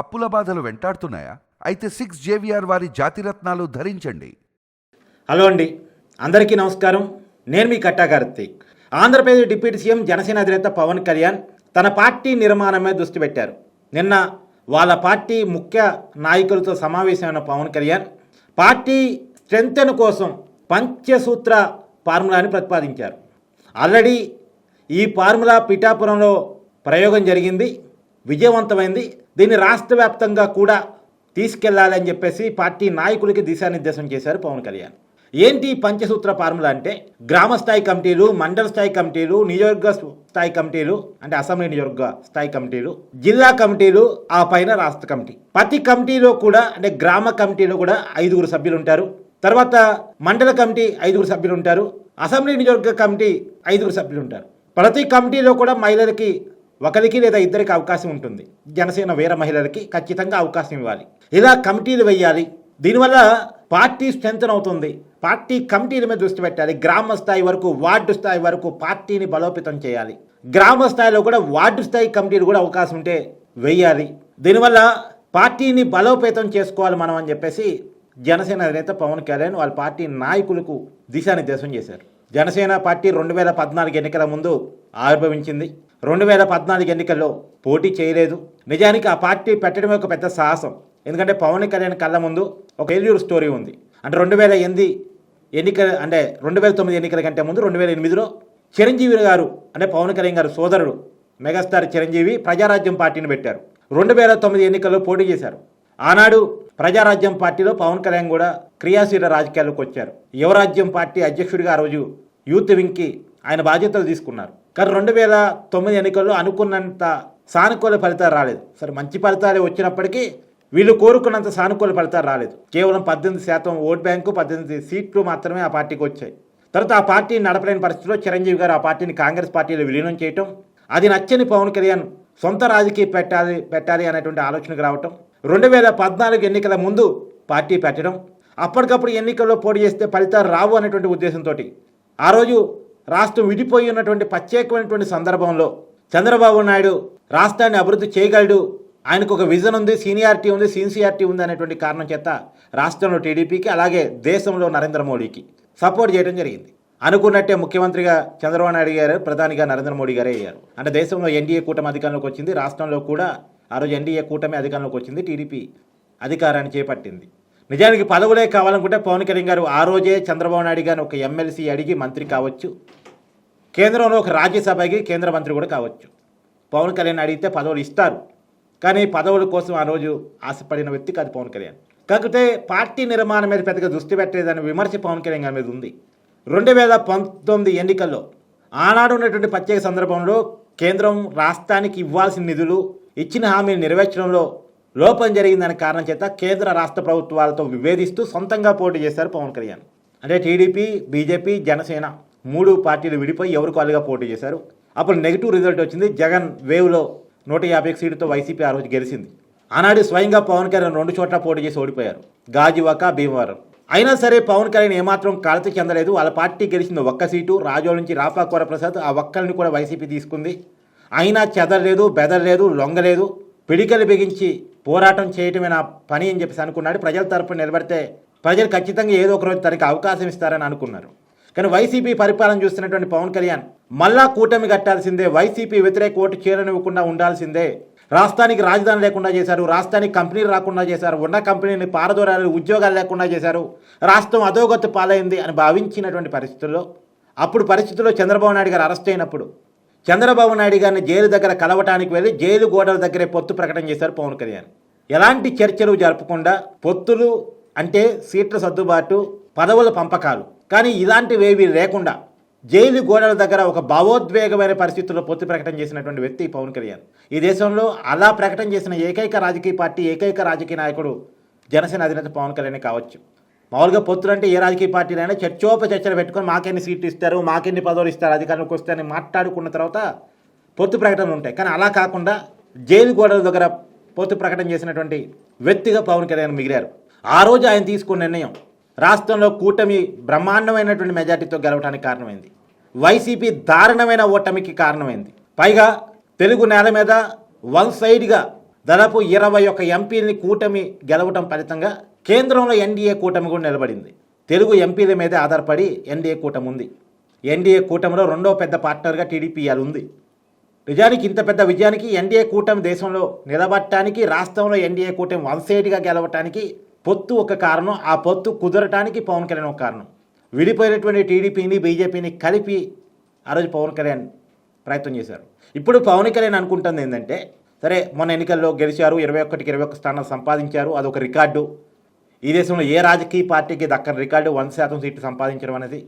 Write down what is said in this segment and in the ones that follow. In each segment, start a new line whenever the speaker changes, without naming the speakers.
అప్పుల బాధలు వెంటాడుతున్నాయా? అయితే సిక్స్ జేవిఆర్ వారి జాతిరత్నాలు ధరించండి.
హలో అండి. అందరికీ నమస్కారం. నేను మీ కట్టా కార్తీక్. ఆంధ్రప్రదేశ్ డిప్యూటీ సీఎం జనసేన అధినేత పవన్ కళ్యాణ్ తన పార్టీ నిర్మాణమే దృష్టి పెట్టారు. నిన్న వాళ్ళ పార్టీ ముఖ్య నాయకులతో సమావేశమైన పవన్ కళ్యాణ్ పార్టీ స్ట్రెంగ్తెన్ కోసం పంచసూత్ర ఫార్ములాని ప్రతిపాదించారు. ఆల్రెడీ ఈ ఫార్ములా పిఠాపురంలో ప్రయోగం జరిగింది. విజయవంతమైంది. దీన్ని రాష్ట్ర వ్యాప్తంగా కూడా తీసుకెళ్ళాలని చెప్పేసి పార్టీ నాయకులకి దిశానిర్దేశం చేశారు పవన్ కళ్యాణ్. ఏంటి పంచసూత్ర ఫార్ములా అంటే? గ్రామ స్థాయి కమిటీలు మండల స్థాయి కమిటీలు నియోజక స్థాయి కమిటీలు అంటే అసెంబ్లీ నియోజక స్థాయి కమిటీలు జిల్లా కమిటీలు ఆ పైన రాష్ట్ర కమిటీ. ప్రతి కమిటీలో కూడా అంటే గ్రామ కమిటీలో కూడా ఐదుగురు సభ్యులు ఉంటారు. తర్వాత మండల కమిటీ ఐదుగురు సభ్యులు ఉంటారు. అసెంబ్లీ నియోజక కమిటీ ఐదుగురు సభ్యులు ఉంటారు. ప్రతి కమిటీలో కూడా మహిళలకి ఒకరికి లేదా ఇద్దరికి అవకాశం ఉంటుంది. జనసేన వీర మహిళలకి ఖచ్చితంగా అవకాశం ఇవ్వాలి. ఇలా కమిటీలు వేయాలి. దీనివల్ల పార్టీ స్ట్రెంగ్ అవుతుంది. పార్టీ కమిటీల మీద దృష్టి పెట్టాలి. గ్రామ స్థాయి వరకు వార్డు స్థాయి వరకు పార్టీని బలోపేతం చేయాలి. గ్రామ స్థాయిలో కూడా వార్డు స్థాయి కమిటీలు కూడా అవకాశం ఉంటే వేయాలి. దీనివల్ల పార్టీని బలోపేతం చేసుకోవాలి మనం అని చెప్పేసి జనసేన అధినేత పవన్ కళ్యాణ్ వాళ్ళ పార్టీ నాయకులకు దిశానిర్దేశం చేశారు. జనసేన పార్టీ రెండు వేల పద్నాలుగు ఎన్నికల ముందు ఆవిర్భవించింది. రెండు వేల పద్నాలుగు ఎన్నికల్లో పోటీ చేయలేదు. నిజానికి ఆ పార్టీ పెట్టడమే ఒక పెద్ద సాహసం. ఎందుకంటే పవన్ కళ్యాణ్ కళ్ళ ముందు ఒక ఫెయిల్యూర్ స్టోరీ ఉంది. అంటే రెండు వేల ఎనిమిది ఎన్నిక అంటే రెండు వేల తొమ్మిది ఎన్నికల కంటే ముందు రెండు వేల ఎనిమిదిలో చిరంజీవి గారు అంటే పవన్ కళ్యాణ్ గారు సోదరుడు మెగాస్టార్ చిరంజీవి ప్రజారాజ్యం పార్టీని పెట్టారు. రెండు వేల తొమ్మిది ఎన్నికల్లో పోటీ చేశారు. ఆనాడు ప్రజారాజ్యం పార్టీలో పవన్ కళ్యాణ్ కూడా క్రియాశీల రాజకీయాల్లోకి వచ్చారు. యువరాజ్యం పార్టీ అధ్యక్షుడిగా ఆ రోజు యూత్ వింగ్కి ఆయన బాధ్యతలు తీసుకున్నారు. కానీ రెండు వేల తొమ్మిది ఎన్నికల్లో అనుకున్నంత సానుకూల ఫలితాలు రాలేదు. సరే మంచి ఫలితాలు వచ్చినప్పటికీ వీళ్ళు కోరుకున్నంత సానుకూల ఫలితాలు రాలేదు. కేవలం పద్దెనిమిది శాతం ఓట్ బ్యాంకు పద్దెనిమిది సీట్లు మాత్రమే ఆ పార్టీకి వచ్చాయి. తర్వాత ఆ పార్టీని నడపలేని పరిస్థితిలో చిరంజీవి గారు ఆ పార్టీని కాంగ్రెస్ పార్టీలో విలీనం చేయటం అది నచ్చని పవన్ కళ్యాణ్ సొంత రాజకీయ పెట్టాలి పెట్టాలి అనేటువంటి ఆలోచనకు రావటం రెండు వేల పద్నాలుగు ఎన్నికల ముందు పార్టీ పెట్టడం అప్పటికప్పుడు ఎన్నికల్లో పోటీ చేస్తే ఫలితాలు రావు అనేటువంటి ఉద్దేశంతో ఆ రోజు రాష్ట్రం విడిపోయి ఉన్నటువంటి ప్రత్యేకమైనటువంటి సందర్భంలో చంద్రబాబు నాయుడు రాష్ట్రాన్ని అభివృద్ధి చేయగలడు. ఆయనకు ఒక విజన్ ఉంది సీనియారిటీ ఉంది సిన్సియారిటీ ఉంది అనేటువంటి కారణం చేత రాష్ట్రంలో టీడీపీకి అలాగే దేశంలో నరేంద్ర మోడీకి సపోర్ట్ చేయడం జరిగింది. అనుకున్నట్టే ముఖ్యమంత్రిగా చంద్రబాబు నాయుడు గారు ప్రధానిగా నరేంద్ర మోడీ గారే అయ్యారు. అంటే దేశంలో ఎన్డీఏ కూటమి అధికారంలోకి వచ్చింది రాష్ట్రంలో కూడా ఆ రోజు ఎన్డీఏ కూటమి అధికారంలోకి వచ్చింది టీడీపీ అధికారాన్ని చేపట్టింది. నిజానికి పదవులే కావాలనుకుంటే పవన్ కళ్యాణ్ గారు ఆ రోజే చంద్రబాబు నాయుడు గారిని ఒక ఎమ్మెల్సీ అడిగి మంత్రి కావచ్చు. కేంద్రంలో ఒక రాజ్యసభకి కేంద్ర మంత్రి కూడా కావచ్చు. పవన్ కళ్యాణ్ అడిగితే పదవులు ఇస్తారు. కానీ పదవుల కోసం ఆ రోజు ఆశపడిన వ్యక్తి కాదు పవన్ కళ్యాణ్. కాకపోతే పార్టీ నిర్మాణం మీద పెద్దగా దృష్టి పెట్టేదని విమర్శ పవన్ కళ్యాణ్ గారి మీద ఉంది. రెండు వేల పంతొమ్మిది ఎన్నికల్లో ఆనాడు ఉన్నటువంటి ప్రత్యేక సందర్భంలో కేంద్రం రాష్ట్రానికి ఇవ్వాల్సిన నిధులు ఇచ్చిన హామీని నెరవేర్చడంలో లోపం జరిగిందనే కారణం చేత కేంద్ర రాష్ట్ర ప్రభుత్వాలతో విభేదిస్తూ సొంతంగా పోటీ చేశారు పవన్ కళ్యాణ్. అంటే టీడీపీ బీజేపీ జనసేన. మూడు పార్టీలు విడిపోయి ఎవరికి వాళ్ళుగా పోటీ చేశారు? అప్పుడు నెగిటివ్ రిజల్ట్ వచ్చింది. జగన్ వేవ్లో నూట యాభై సీటుతో వైసీపీ ఆ రోజు గెలిచింది. ఆనాడు స్వయంగా పవన్ కళ్యాణ్ రెండు చోట్ల పోటీ చేసి ఓడిపోయారు. గాజువాక భీమవరం. అయినా సరే పవన్ కళ్యాణ్ ఏమాత్రం కలత చెందలేదు. వాళ్ళ పార్టీ గెలిచింది ఒక్క సీటు. రాజోల నుంచి రాపాకూర ప్రసాద్ ఆ ఒక్కరిని కూడా వైసీపీ తీసుకుంది. అయినా చెదరలేదు బెదరలేదు లొంగలేదు. పిడికలు బిగించి పోరాటం చేయటమే నా పని అని చెప్పేసి అనుకున్నాడు. ప్రజల తరపున నిలబడితే ప్రజలు ఖచ్చితంగా ఏదో ఒక రోజు తనకి అవకాశం ఇస్తారని అనుకున్నారు. కానీ వైసీపీ పరిపాలన చూస్తున్నటువంటి పవన్ కళ్యాణ్ మళ్ళా కూటమి కట్టాల్సిందే వైసీపీ వ్యతిరేక ఓటు చేరనివ్వకుండా ఉండాల్సిందే. రాష్ట్రానికి రాజధాని లేకుండా చేశారు రాష్ట్రానికి కంపెనీలు రాకుండా చేశారు ఉన్న కంపెనీని పారదోరాలు ఉద్యోగాలు లేకుండా చేశారు రాష్ట్రం అధోగతి పాలైంది అని భావించినటువంటి పరిస్థితుల్లో అప్పుడు పరిస్థితుల్లో చంద్రబాబు నాయుడు గారు అరెస్ట్ అయినప్పుడు చంద్రబాబు నాయుడు గారిని జైలు దగ్గర కలవటానికి వెళ్ళి జైలు గోడల దగ్గరే పొత్తు ప్రకటన చేశారు పవన్ కళ్యాణ్. ఎలాంటి చర్చలు జరపకుండా పొత్తులు అంటే సీట్ల సర్దుబాటు పదవుల పంపకాలు కానీ ఇలాంటివేవి లేకుండా జైలు గోడల దగ్గర ఒక భావోద్వేగమైన పరిస్థితుల్లో పొత్తు ప్రకటన చేసినటువంటి వ్యక్తి పవన్ కళ్యాణ్. ఈ దేశంలో అలా ప్రకటన చేసిన ఏకైక రాజకీయ పార్టీ ఏకైక రాజకీయ నాయకుడు జనసేన అధినేత పవన్ కళ్యాణ్ కావచ్చు. మామూలుగా పొత్తులు అంటే ఏ రాజకీయ పార్టీలైనా చర్చోప చర్చలు పెట్టుకొని మాకెన్ని సీట్లు ఇస్తారు మాకెన్ని పదవులు ఇస్తారు అధికారంలోకి వస్తే మాట్లాడుకున్న తర్వాత పొత్తు ప్రకటనలు ఉంటాయి. కానీ అలా కాకుండా జైలు గోడల దగ్గర పొత్తు ప్రకటన చేసినటువంటి వ్యక్తిగా పవన్ కళ్యాణ్ మిగిలారు. ఆ రోజు ఆయన తీసుకున్న నిర్ణయం రాష్ట్రంలో కూటమి బ్రహ్మాండమైనటువంటి మెజార్టీతో గెలవడానికి కారణమైంది. వైసీపీ దారుణమైన ఓటమికి కారణమైంది. పైగా తెలుగు నేల మీద వన్ సైడ్గా దాదాపు ఇరవై ఒక్క ఎంపీలని కూటమి గెలవటం ఫలితంగా కేంద్రంలో ఎన్డీఏ కూటమి కూడా నిలబడింది. తెలుగు ఎంపీల మీద ఆధారపడి ఎన్డీఏ కూటమి ఉంది. ఎన్డీఏ కూటమిలో రెండో పెద్ద పార్ట్నర్గా టీడీపీ ఉంది. నిజానికి ఇంత పెద్ద విజయానికి ఎన్డీఏ కూటమి దేశంలో నిలబడటానికి రాష్ట్రంలో ఎన్డీఏ కూటమి వన్ సైడ్గా గెలవటానికి పొత్తు ఒక కారణం ఆ పొత్తు కుదరటానికి పవన్ కళ్యాణ్ ఒక కారణం. విడిపోయినటువంటి టీడీపీని బీజేపీని కలిపి ఆ రోజు పవన్ కళ్యాణ్ ప్రయత్నం చేశారు. ఇప్పుడు పవన్ కళ్యాణ్ అనుకుంటుంది ఏంటంటే సరే మొన్న ఎన్నికల్లో గెలిచారు ఇరవై ఒక్కటికి ఇరవై ఒక్క స్థానం సంపాదించారు అదొక రికార్డు. ఈ దేశంలో ఏ రాజకీయ పార్టీకి దక్కని రికార్డు వన్ శాతం సీట్లు సంపాదించడం అనేది?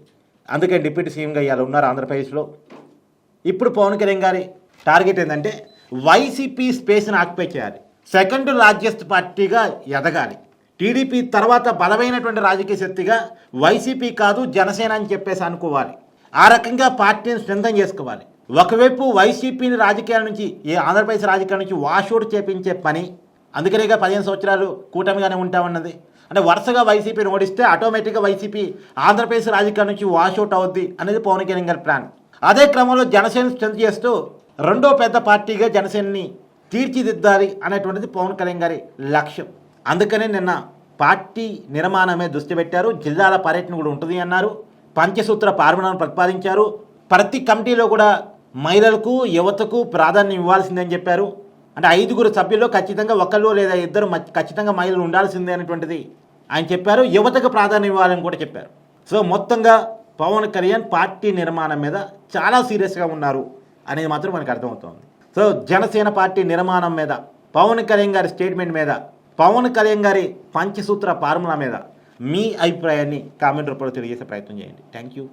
అందుకే డిప్యూటీ సీఎంగా ఇవాళ ఉన్నారు ఆంధ్రప్రదేశ్లో. ఇప్పుడు పవన్ కళ్యాణ్ గారి టార్గెట్ ఏంటంటే వైసీపీ స్పేస్ని ఆక్యుపై చేయాలి. సెకండ్ లార్జెస్ట్ పార్టీగా ఎదగాలి. టీడీపీ తర్వాత బలమైనటువంటి రాజకీయ శక్తిగా వైసీపీ కాదు జనసేన అని చెప్పేసి అనుకోవాలి. ఆ రకంగా పార్టీని స్ట్రెంథన్ చేసుకోవాలి. ఒకవైపు వైసీపీని రాజకీయాల నుంచి ఏ ఆంధ్రప్రదేశ్ రాజకీయాల నుంచి వాషౌట్ చేపించే పని అందుకనేగా పదిహేను సంవత్సరాలు కూటమిగానే ఉంటామన్నది. అంటే వరుసగా వైసీపీని ఓడిస్తే ఆటోమేటిక్గా వైసీపీ ఆంధ్రప్రదేశ్ రాజకీయాల నుంచి వాషౌట్ అవుద్ది అనేది పవన్ కళ్యాణ్ గారి ప్లాన్. అదే క్రమంలో జనసేన స్ట్రెంత్ చేస్తూ రెండో పెద్ద పార్టీగా జనసేనని తీర్చిదిద్దాలి అనేటువంటిది పవన్ కళ్యాణ్ గారి లక్ష్యం. అందుకనే నిన్న పార్టీ నిర్మాణమే దృష్టి పెట్టారు. జిల్లాల పర్యటన కూడా ఉంటుంది అన్నారు. పంచసూత్ర పార్మణను ప్రతిపాదించారు. ప్రతి కమిటీలో కూడా మహిళలకు యువతకు ప్రాధాన్యం ఇవ్వాల్సిందని చెప్పారు. అంటే ఐదుగురు సభ్యుల్లో ఖచ్చితంగా ఒకళ్ళు లేదా ఇద్దరు ఖచ్చితంగా మహిళలు ఉండాల్సిందే అనేటువంటిది ఆయన చెప్పారు. యువతకు ప్రాధాన్యం ఇవ్వాలని కూడా చెప్పారు. సో మొత్తంగా పవన్ కళ్యాణ్ పార్టీ నిర్మాణం మీద చాలా సీరియస్గా ఉన్నారు అనేది మాత్రం మనకు అర్థమవుతోంది. సో జనసేన పార్టీ నిర్మాణం మీద పవన్ కళ్యాణ్ గారి స్టేట్మెంట్ మీద పవన్ కళ్యాణ్ గారి పంచసూత్ర ఫార్ములా మీద మీ అభిప్రాయాన్ని కామెంట్ రూపంలో తెలియజేసే ప్రయత్నం చేయండి. Thank you